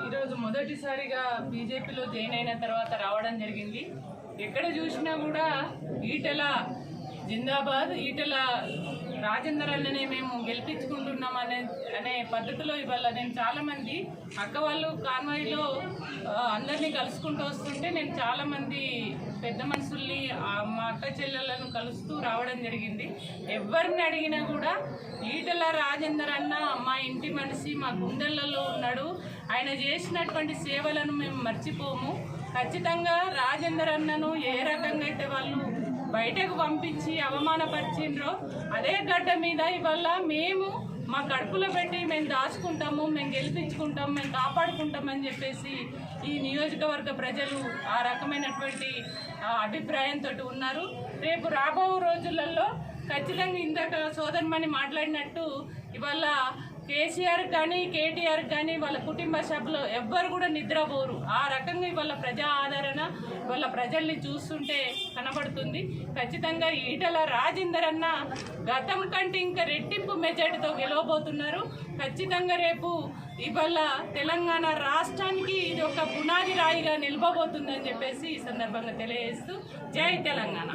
ఈరోజు మొదటిసారిగా బీజేపీలో జాయిన్ అయిన తర్వాత రావడం జరిగింది. ఎక్కడ చూసినా కూడా ఈటెల జిందాబాద్ ఈటెల రాజేందర్ అన్ననే మేము చేసుకున్నాం అనే అనే పద్ధతిలో ఇవాళ నేను చాలామంది అక్క వాళ్ళు కాన్వాయిలో అందరినీ కలుసుకుంటూ వస్తుంటే నేను చాలామంది పెద్ద మనుషుల్ని మా అక్క చెల్లెలను కలుస్తూ రావడం జరిగింది. ఎవరిని అడిగినా కూడా ఈటల రాజేందర్ అన్న మా ఇంటి మనిషి మా గుండెలలో ఉన్నాడు. ఆయన చేసినటువంటి సేవలను మేము మర్చిపోము. ఖచ్చితంగా రాజేందర్ అన్నను ఏ రకంగా అయితే వాళ్ళు బయటకు పంపించి అవమానపరిచిండ్రో అదే గడ్డ మీద ఇవాళ మేము మా కడుపులో పెట్టి మేము దాచుకుంటాము మేము గెలిపించుకుంటాం మేము కాపాడుకుంటాం అని చెప్పేసి ఈ నియోజకవర్గ ప్రజలు ఆ రకమైనటువంటి ఆ, అభిప్రాయంతో ఉన్నారు. రేపు రాబో రోజులలో ఖచ్చితంగా ఇందాక సోదరమని మాట్లాడినట్టు ఇవాళ కేసీఆర్ కానీ కేటీఆర్ కానీ వాళ్ళ కుటుంబ సభ్యులు ఎవ్వరు కూడా నిద్రపోరు. ఆ రకంగా ఇవాళ ప్రజా ఆదరణ వాళ్ళ ప్రజల్ని చూస్తుంటే కనబడుతుంది. ఖచ్చితంగా ఈటల రాజేందర్ అన్న గతం కంటే ఇంకా రెట్టింపు మెజార్టీతో గెలవబోతున్నారు. ఖచ్చితంగా రేపు ఇవాళ తెలంగాణ రాష్ట్రానికి ఇది ఒక పునాది రాయిగా నిలబోతుందని చెప్పేసి ఈ సందర్భంగా తెలియజేస్తూ జై తెలంగాణ.